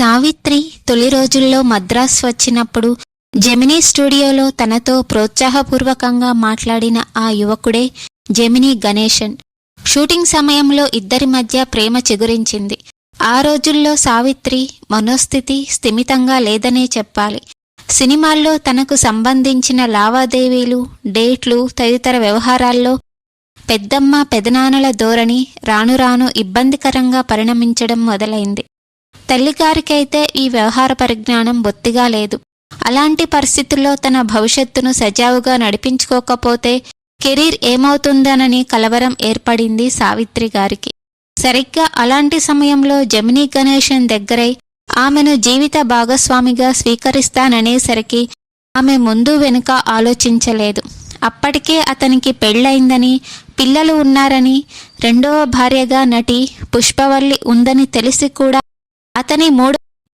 సావిత్రి తొలి రోజుల్లో మద్రాస్ వచ్చినప్పుడు జెమినీ స్టూడియోలో తనతో ప్రోత్సాహపూర్వకంగా మాట్లాడిన ఆ యువకుడే జెమినీ గణేశన్. షూటింగ్ సమయంలో ఇద్దరి మధ్య ప్రేమ చిగురించింది. ఆ రోజుల్లో సావిత్రి మనోస్థితి స్థిమితంగా లేదనే చెప్పాలి. సినిమాల్లో తనకు సంబంధించిన లావాదేవీలు డేట్లు తదితర వ్యవహారాల్లో పెద్దమ్మ పెదనాన్నల ధోరణి రాను రాను ఇబ్బందికరంగా పరిణమించడం మొదలైంది. తల్లిగారికైతే ఈ వ్యవహార పరిజ్ఞానం బొత్తిగా లేదు. అలాంటి పరిస్థితుల్లో తన భవిష్యత్తును సజావుగా నడిపించుకోకపోతే కెరీర్ ఏమవుతుందనని కలవరం ఏర్పడింది సావిత్రి గారికి. సరిగ్గా అలాంటి సమయంలో జమినీ గణేశన్ దగ్గరై ఆమెను జీవిత భాగస్వామిగా స్వీకరిస్తాననేసరికి ఆమె ముందు వెనుక ఆలోచించలేదు. అప్పటికే అతనికి పెళ్ళైందని పిల్లలు ఉన్నారని రెండవ భార్యగా నటి పుష్పవల్లి ఉందని తెలిసి కూడా అతని మూడు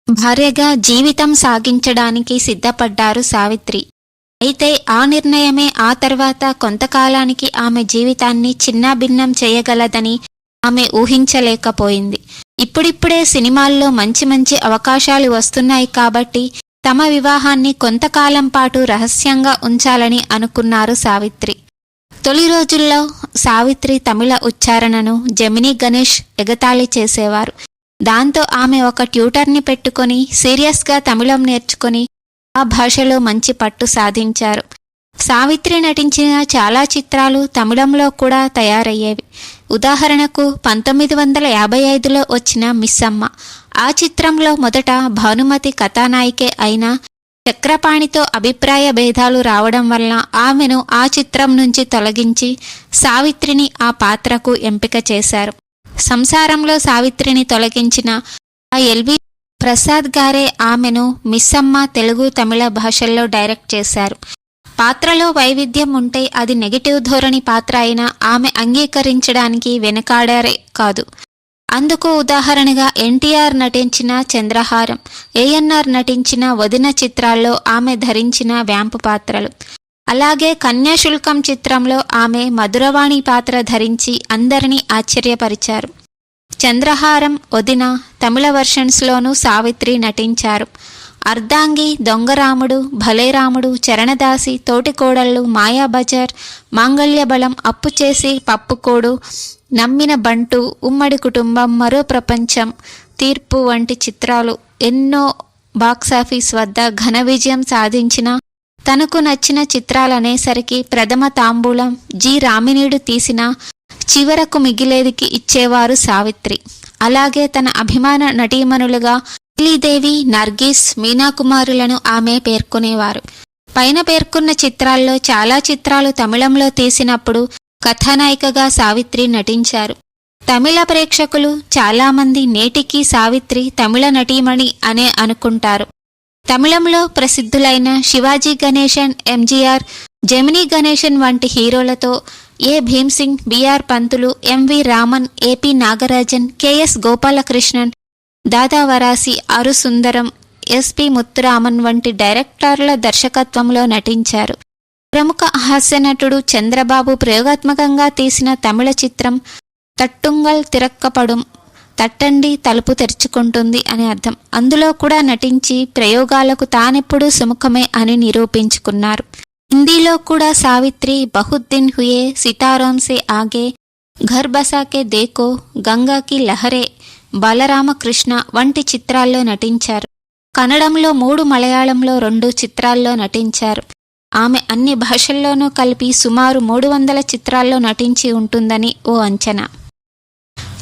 భార్యగా జీవితం సాగించడానికి సిద్ధపడ్డారు సావిత్రి. అయితే ఆ నిర్ణయమే ఆ తర్వాత కొంతకాలానికి ఆమె జీవితాన్ని చిన్నాభిన్నం చేయగలదని ఆమె ఊహించలేకపోయింది. ఇప్పుడిప్పుడే సినిమాల్లో మంచి మంచి అవకాశాలు వస్తున్నాయి కాబట్టి తమ వివాహాన్ని కొంతకాలం పాటు రహస్యంగా ఉంచాలని అనుకున్నారు సావిత్రి. తొలి రోజుల్లో సావిత్రి తమిళ ఉచ్చారణను జమినీ గణేష్ ఎగతాళి చేసేవారు. దాంతో ఆమె ఒక ట్యూటర్ని పెట్టుకొని సీరియస్గా తమిళం నేర్చుకొని ఆ భాషలో మంచి పట్టు సాధించారు. సావిత్రి నటించిన చాలా చిత్రాలు తమిళంలో కూడా తయారయ్యేవి. ఉదాహరణకు పంతొమ్మిది వందల యాభై ఐదులో వచ్చిన మిస్సమ్మ. ఆ చిత్రంలో మొదట భానుమతి కథానాయికే అయినా చక్రపాణితో అభిప్రాయ భేదాలు రావడం వల్ల ఆమెను ఆ చిత్రం నుంచి తొలగించి సావిత్రిని ఆ పాత్రకు ఎంపిక చేశారు. సంసారంలో సావిత్రిని తొలగించిన ఆ ఎల్వి ప్రసాద్ గారే ఆమెను మిస్సమ్మ తెలుగు తమిళ భాషల్లో డైరెక్ట్ చేశారు. పాత్రలో వైవిధ్యం ఉంటే అది నెగిటివ్ ధోరణి పాత్ర అయినా ఆమె అంగీకరించడానికి వెనకాడారే కాదు. అందుకు ఉదాహరణగా ఎన్టీఆర్ నటించిన చంద్రహారం ఏఎన్ఆర్ నటించిన వదిన చిత్రాల్లో ఆమె ధరించిన వ్యాంపు పాత్రలు. అలాగే కన్యాశుల్కం చిత్రంలో ఆమె మధురవాణి పాత్ర ధరించి అందరినీ ఆశ్చర్యపరిచారు. చంద్రహారం వదిన తమిళ వర్షన్స్లోనూ సావిత్రి నటించారు. అర్ధాంగి దొంగరాముడు భలేరాముడు చరణదాసి తోటికోడళ్ళు మాయాబజార్ మాంగళ్యబలం అప్పు చేసి పప్పుకోడు నమ్మిన బంటు ఉమ్మడి కుటుంబం మరో ప్రపంచం తీర్పు వంటి చిత్రాలు ఎన్నో బాక్సాఫీస్ వద్ద ఘన విజయం సాధించిన తనకు నచ్చిన చిత్రాలనేసరికి ప్రథమ తాంబూలం జి రామినీడు తీసిన చివరకు మిగిలేదికి ఇచ్చేవారు సావిత్రి. అలాగే తన అభిమాన నటీమణులుగా శ్రీదేవి నర్గిస్ మీనాకుమారులను ఆమె పేర్కొనేవారు. పైన పేర్కొన్న చిత్రాల్లో చాలా చిత్రాలు తమిళంలో తీసినప్పుడు కథానాయికగా సావిత్రి నటించారు. తమిళ ప్రేక్షకులు చాలామంది నేటికి సావిత్రి తమిళ నటీమణి అనే అనుకుంటారు. తమిళంలో ప్రసిద్ధులైన శివాజీ గణేశన్ ఎంజీఆర్ జమినీ గణేశన్ వంటి హీరోలతో A Bhimsingh BR Panthulu MV Raman AP Nagarajan KS Gopalakrishnan దాదావరాసి అరు సుందరం ఎస్పి ముత్తురామన్ వంటి డైరెక్టర్ల దర్శకత్వంలో నటించారు. ప్రముఖ హాస్యనటుడు చంద్రబాబు ప్రయోగాత్మకంగా తీసిన తమిళ చిత్రం తట్టుంగల్ తిరక్కపడుం తట్టండి తలుపు తెరుచుకుంటుంది అని అర్థం. అందులో కూడా నటించి ప్రయోగాలకు తానెప్పుడూ సుముఖమే అని నిరూపించుకున్నారు. హిందీలో కూడా సావిత్రి బహుద్దిన్ హుయే సితారాం సే ఆగే ఘర్ బసాకే దేకో గంగాకి లహరే బలరామకృష్ణ వంటి చిత్రాల్లో నటించారు. కన్నడంలో మూడు మలయాళంలో రెండు చిత్రాల్లో నటించారు. ఆమె అన్ని భాషల్లోనూ కలిపి సుమారు మూడు వందల చిత్రాల్లో నటించి ఉంటుందని ఓ అంచనా.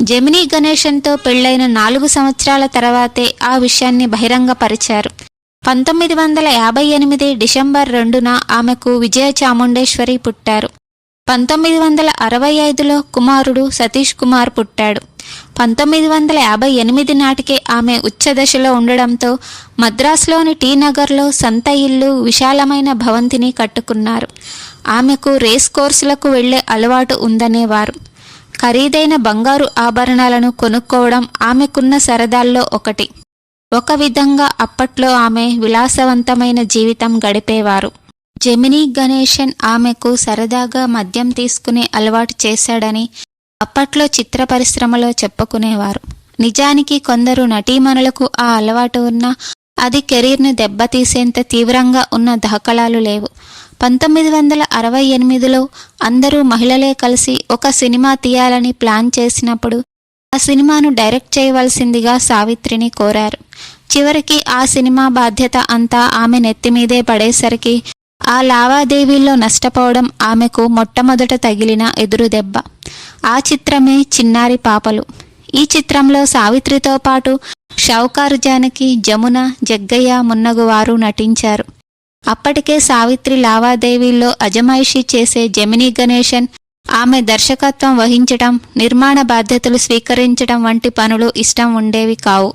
జమినీ గణేశంతో పెళ్ళైన నాలుగు సంవత్సరాల తర్వాతే ఆ విషయాన్ని బహిరంగపరిచారు. పంతొమ్మిది వందల యాభై ఎనిమిది డిసెంబర్ రెండున ఆమెకు విజయ చాముండేశ్వరి పుట్టారు. పంతొమ్మిది వందల అరవై ఐదులో కుమారుడు సతీష్ కుమార్ పుట్టాడు. పంతొమ్మిది వందల యాభై ఎనిమిది నాటికే ఆమె ఉచ్చదశలో ఉండడంతో మద్రాసులోని టీ నగర్లో సంత ఇల్లు విశాలమైన భవంతిని కట్టుకున్నారు. ఆమెకు రేస్ కోర్సులకు వెళ్ళే అలవాటు ఉందనేవారు. ఖరీదైన బంగారు ఆభరణాలను కొనుక్కోవడం ఆమెకున్న సరదాల్లో ఒకటి. ఒక విధంగా అప్పట్లో ఆమె విలాసవంతమైన జీవితం గడిపేవారు. జెమినీ గణేశన్ ఆమెకు సరదాగా మద్యం తీసుకునే అలవాటు చేశాడని అప్పట్లో చిత్ర పరిశ్రమలో చెప్పుకునేవారు. నిజానికి కొందరు నటీమణులకు ఆ అలవాటు ఉన్నా అది కెరీర్ను దెబ్బతీసేంత తీవ్రంగా ఉన్న దాఖలాలు లేవు. పంతొమ్మిది వందల అరవై ఎనిమిదిలో అందరూ మహిళలే కలిసి ఒక సినిమా తీయాలని ప్లాన్ చేసినప్పుడు ఆ సినిమాను డైరెక్ట్ చేయవలసిందిగా సావిత్రిని కోరారు. చివరికి ఆ సినిమా బాధ్యత అంతా ఆమె నెత్తిమీదే పడేసరికి ఆ లావాదేవీల్లో నష్టపోవడం ఆమెకు మొట్టమొదట తగిలిన ఎదురు దెబ్బ. ఆ చిత్రమే చిన్నారి పాపలు. ఈ చిత్రంలో సావిత్రితో పాటు షౌకారు జానకి జమున జగ్గయ్య మున్నగు వారు నటించారు. అప్పటికే సావిత్రి లావాదేవీల్లో అజమాయిషీ చేసే జమినీ గణేశన్ ఆమె దర్శకత్వం వహించటం నిర్మాణ బాధ్యతలు స్వీకరించడం వంటి పనులు ఇష్టం ఉండేవి కావు.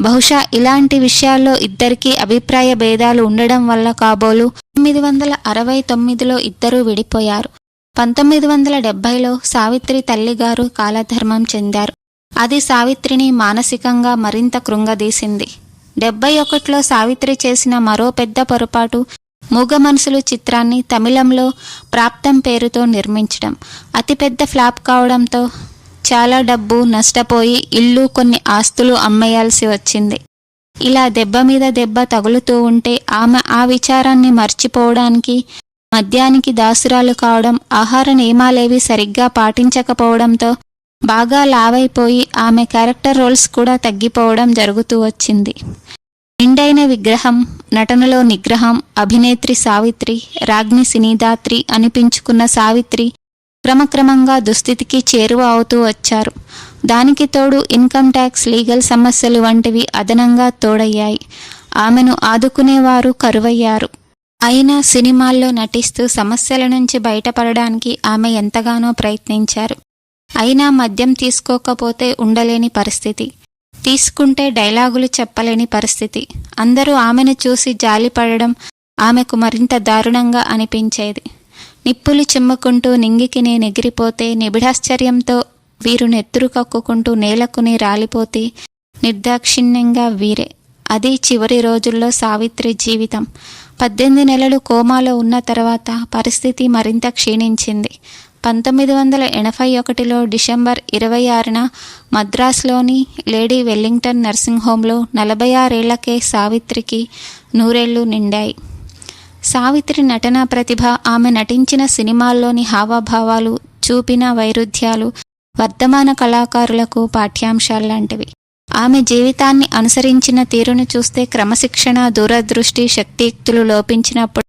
బహుశా ఇలాంటి విషయాల్లో ఇద్దరికీ అభిప్రాయ భేదాలు ఉండడం వల్ల కాబోలు తొమ్మిది వందల అరవై తొమ్మిదిలో ఇద్దరూ విడిపోయారు. పంతొమ్మిది వందల డెబ్బైలో సావిత్రి తల్లిగారు కాలధర్మం చెందారు. అది సావిత్రిని మానసికంగా మరింత కృంగదీసింది. డెబ్బై ఒకటిలో సావిత్రి చేసిన మరో పెద్ద పొరపాటు మూగ మనసులు చిత్రాన్ని తమిళంలో ప్రాప్తం పేరుతో నిర్మించడం. అతిపెద్ద ఫ్లాప్ కావడంతో చాలా డబ్బు నష్టపోయి ఇల్లు కొన్ని ఆస్తులు అమ్మేయాల్సి వచ్చింది. ఇలా దెబ్బ మీద దెబ్బ తగులుతూ ఉంటే ఆమె ఆ విచారాన్ని మర్చిపోవడానికి మద్యానికి దాసురాలు కావడం ఆహార నియమాలేవి సరిగ్గా పాటించకపోవడంతో బాగా లావైపోయి ఆమె క్యారెక్టర్ రోల్స్ కూడా తగ్గిపోవడం జరుగుతూ వచ్చింది. నిండైన విగ్రహం నటనలో నిగ్రహం అభినేత్రి సావిత్రి రాజ్ఞి సినీదాత్రి అనిపించుకున్న సావిత్రి క్రమక్రమంగా దుస్థితికి చేరువ అవుతూ వచ్చారు. దానికి తోడు ఇన్కమ్ ట్యాక్స్ లీగల్ సమస్యలు వంటివి అదనంగా తోడయ్యాయి. ఆమెను ఆదుకునేవారు కరువయ్యారు. అయినా సినిమాల్లో నటిస్తూ సమస్యల నుంచి బయటపడడానికి ఆమె ఎంతగానో ప్రయత్నించారు. అయినా మద్యం తీసుకోకపోతే ఉండలేని పరిస్థితి. తీసుకుంటే డైలాగులు చెప్పలేని పరిస్థితి. అందరూ ఆమెను చూసి జాలిపడడం ఆమెకు మరింత దారుణంగా అనిపించేది. నిప్పులు చిమ్ముకుంటూ నింగికి నేనెగిరిపోతే నిబిడాశ్చర్యంతో వీరు నెత్తురు కక్కుకుంటూ నేలకుని రాలిపోతే నిర్దాక్షిణ్యంగా వీరే. అది చివరి రోజుల్లో సావిత్రి జీవితం. పద్దెనిమిది నెలలు కోమాలో ఉన్న తర్వాత పరిస్థితి మరింత క్షీణించింది. పంతొమ్మిది వందల ఎనభై ఒకటిలో డిసెంబర్ ఇరవై ఆరున మద్రాసులోని లేడీ వెల్లింగ్టన్ నర్సింగ్ హోంలో నలభై ఆరేళ్ళకే సావిత్రికి నూరేళ్ళు నిండాయి. సావిత్రి నటనా ప్రతిభ ఆమె నటించిన సినిమాల్లోని హావభావాలు చూపిన వైరుధ్యాలు వర్ధమాన కళాకారులకు పాఠ్యాంశాల్లాంటివి ఆమె జీవితాన్ని అనుసరించిన తీరును చూస్తే క్రమశిక్షణ దూరదృష్టి శక్తియుక్తులు లోపించినప్పుడు